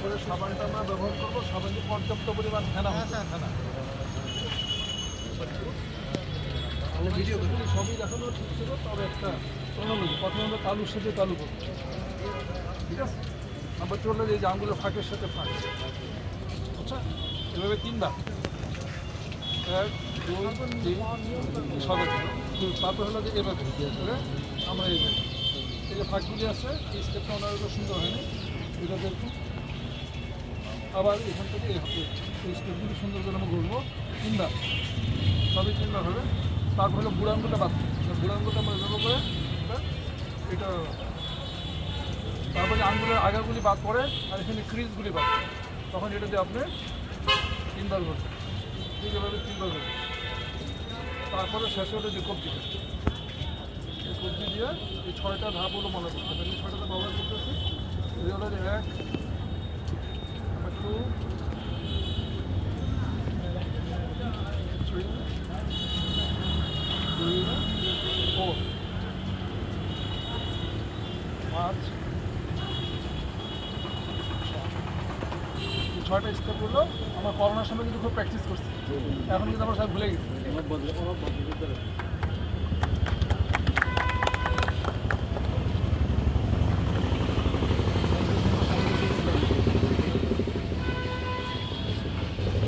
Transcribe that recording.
তারপরে সাবানটা আমরা ব্যবহার করব সাবানে পর্যাপ্ত পরিমাণ ফেনা হচ্ছে ফেনা ভিডিও করব সবই দেখানো ঠিক ছিল তবে একটা ক্রোনোলজি প্রথমে আমরা তালুর সাথে তালু করব। ঠিক আছে? আবার চললে যে জামগুলো ফাঁকের সাথে ফাঁক। আচ্ছা এভাবে তিনবার এক দুই তিন সবে তারপর হলো যে এভাবে। করে আমরা এই যে এই যে ফাঁকগুলি আছে এই স্টেপটা ওনার সুন্দর হয়নি। এটা দেখুন। আবার এখান থেকে এই স্টেপগুলি সুন্দর করে আমরা ঘুরবো। তিনবার সবই তিনবার হবে। তারপর হলো বুড়াঙ্গুটা বাদ। বুড়াঙ্গুটা আমরা এভাবে করে। এটা তারপরে আঙ্গুলের আগাগুলি বাদ পড়ে আর এখানে ক্রিজগুলি বাদ। তখন এটা দিয়ে আপনি তিনবার করবেন ঠিক এভাবে তিনবার করবেন তারপরে শেষে ওটা যে কবজি এই কবজি দিয়ে এই ছয়টা ধাপ হলো মনে করতে হবে। এই ছয়টা ধাপ ব্যবহার করতেছি এক পাঁচ ছয়টা স্টেপ স্টেপগুলো আমার করোনার সময় কিন্তু খুব প্র্যাকটিস করছি এখন কিন্তু আমরা সব ভুলে গেছি।